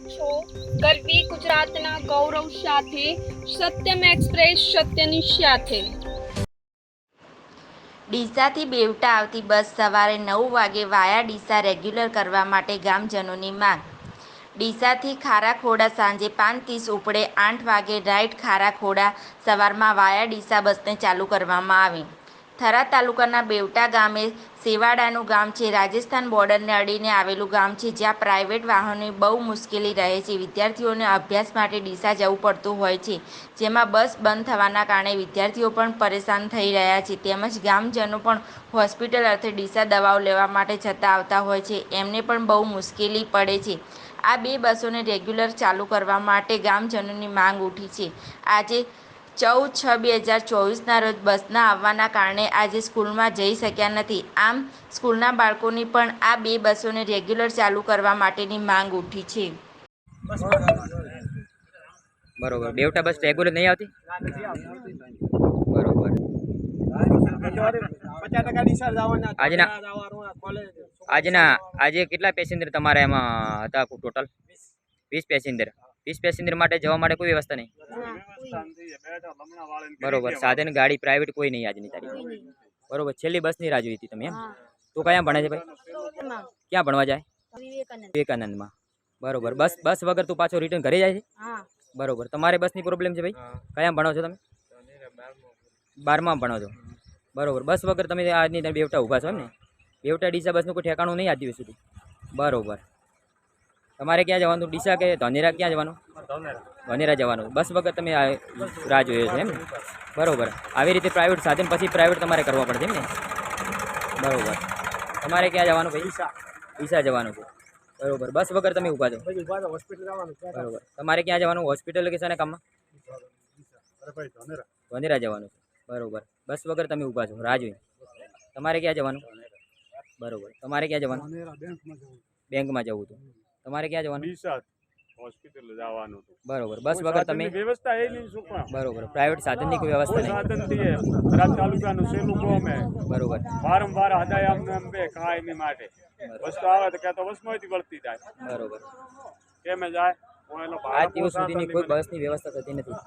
રહ્યા છો? ગરવી ગુજરાતના ગૌરવ સાથે, સત્યમ એક્સપ્રેસ સત્યની સાથે ડીસાથી બેવટા આવતી બસ સવારે નવ વાગે વાયા ડીસા રેગ્યુલર કરવા માટે ગામજનોની માંગ. ડીસાથી ખારાખોડા સાંજે પાંચ ત્રીસ ઉપડે આઠ વાગે રાઈટ ખારાખોડા સવારમાં વાયા ડીસા બસને ચાલુ કરવામાં આવી. થરા તાલુકાના બેવટા ગામે સેવાડાનું ગામ છે. રાજસ્થાન બોર્ડરને અડીને આવેલું ગામ છે, જ્યાં પ્રાઇવેટ વાહનોની બહુ મુશ્કેલી રહે છે. વિદ્યાર્થીઓને અભ્યાસ માટે ડીસા જવું પડતું હોય છે. જેમાં બસ બંધ થવાના કારણે વિદ્યાર્થીઓ પણ પરેશાન થઈ રહ્યા છે. તેમજ ગામજનો પણ હોસ્પિટલ અર્થે ડીસા દવાઓ લેવા માટે જતા આવતા હોય છે. એમને પણ બહુ મુશ્કેલી પડે છે. આ બે બસોને રેગ્યુલર ચાલુ કરવા માટે ગામજનોની માંગ ઉઠી છે. આજે ચૌદ છ બે હજાર ચોવીસના રોજ બસના આવવાના કારણે આજે સ્કૂલમાં જઈ શક્યા નથી. આમ, સ્કૂલના બાળકોની પણ આ બે બસોને રેગ્યુલર ચાલુ કરવા માટેની માંગ ઉઠી છે. બરોબર. બેવટા બસ રેગ્યુલર નહીં આવતી? બરોબર. આજના- આજના આજે કેટલા પેસેન્જર તમારા એમાં હતા ટોટલ? વીસ પેસેન્જર. વીસ પેસેન્જર માટે જવા માટે કોઈ વ્યવસ્થા નહીં. બરોબર. સાધન ગાડી પ્રાઇવેટ કોઈ નહીં આજની તારીખ. બરોબર. છેલ્લી બસની રાહ જોઈ હતી તમે એમ? તું ક્યાં ભણે છે ભાઈ? ક્યાં ભણવા જાય? વિવેકાનંદમાં. બરોબર. બસ બસ વગર તું પાછો રિટર્ન ઘરે જાય છે? બરોબર. તમારે બસની પ્રોબ્લેમ છે ભાઈ? કયા ભણો છો તમે? બારમાં ભણો છો. બરોબર. બસ વગર તમે આજની તમે બેવટા ઊભા છો એમ ને? બેવટા ડીસા બસનું કોઈ ઠેકાણું નહીં આજ દિવસ સુધી. બરોબર. તમારે ક્યાં જવાનું? ડીસા કે ધનેરા ક્યાં જવાનું? ધનેરા જવાનું. બસ વગર તમે રાહ જોઈએ છે એમ બરોબર. આવી રીતે પ્રાઇવેટ સાધન પછી પ્રાઇવેટ તમારે કરવા પડશે એમ ને? બરોબર. તમારે ક્યાં જવાનું ભાઈ? ડીસા. જવાનું છે. બરોબર. બસ વગર તમે ઊભા છો? બરોબર. તમારે ક્યાં જવાનું? હોસ્પિટલ કે છે કામમાં? ધનેરા. જવાનું છે. બરોબર. બસ વગર તમે ઊભા છો. રાહ જોઈ. તમારે ક્યાં જવાનું? બરોબર. તમારે ક્યાં જવાનું? બેંકમાં જવું. બેંકમાં જવું હતું તમારે ક્યાં જવાનું? ડીસા હોસ્પિટલ જવાનું બરોબર બસ વગર તમે વ્યવસ્થા એ નહીં શું કામ બરોબર પ્રાઇવેટ સાધનની કોઈ વ્યવસ્થા નહીં? સાધનથી થરાદ તાલુકાનું સેલું ગામ હે બરોબર. વારંવાર હદાય અમને આમ બે ને માટે. બસ તો આવે તો ક્યાં તો બસમાંથી વળતી જાય. બરોબર. કેમે જાય? આજ દિવસ સુધીની કોઈ બસની વ્યવસ્થા થતી નથી.